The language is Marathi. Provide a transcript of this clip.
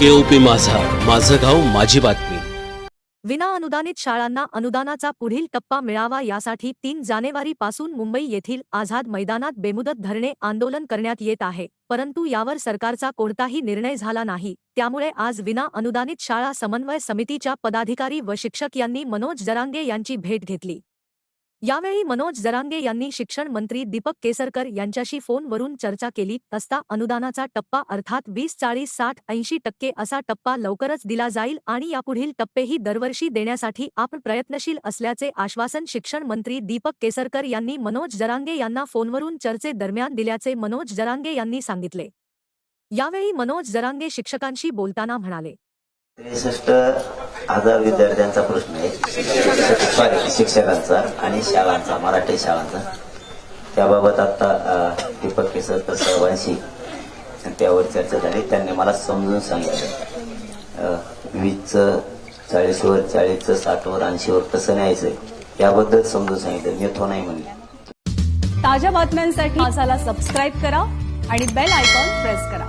केओपी माझा. माझं गाव माझी बातमी. विना अनुदानित शाळांना अनुदानाचा पुढील टप्पा मिळावा यासाठी तीन जानेवारीपासून मुंबई येथील आझाद मैदानात बेमुदत धरणे आंदोलन करण्यात येत आहे. परंतु यावर सरकारचा कोणताही निर्णय झाला नाही. त्यामुळे आज विना अनुदानित शाळा समन्वय समितीच्या पदाधिकारी व शिक्षक यांनी मनोज जरांगे यांची भेट घेतली. यावेळी मनोज जरांगे यांनी शिक्षण मंत्री दीपक केसरकर यांच्याशी फोनवरून चर्चा केली. असता अनुदानाचा टप्पा अर्थात वीस चाळीस साठ ऐंशी टक्के असा टप्पा लवकरच दिला जाईल आणि यापुढील टप्पेही दरवर्षी देण्यासाठी आपण प्रयत्नशील असल्याचे आश्वासन शिक्षण मंत्री दीपक केसरकर यांनी मनोज जरांगे यांना फोनवरून चर्चेदरम्यान दिल्याचे मनोज जरांगे यांनी सांगितले. यावेळी मनोज जरांगे शिक्षकांशी बोलताना म्हणाले. हजार विद्यार्थ्यांचा प्रश्न आहे. सॉरी शिक्षकांचा आणि शाळांचा मराठी शाळांचा. त्याबाबत आता दीपक केसरकर साहेबांशी त्यावर चर्चा झाली. त्यांनी मला समजून सांगितलं. अ, चाळीसवर चाळीसचं साठवर ऐंशीवर कसं न्यायचं याबद्दल समजून सांगितलं. मी तो नाही म्हणले. ताज्या बातम्यांसाठी माझाला सबस्क्राईब करा आणि बेल आयकॉन प्रेस करा.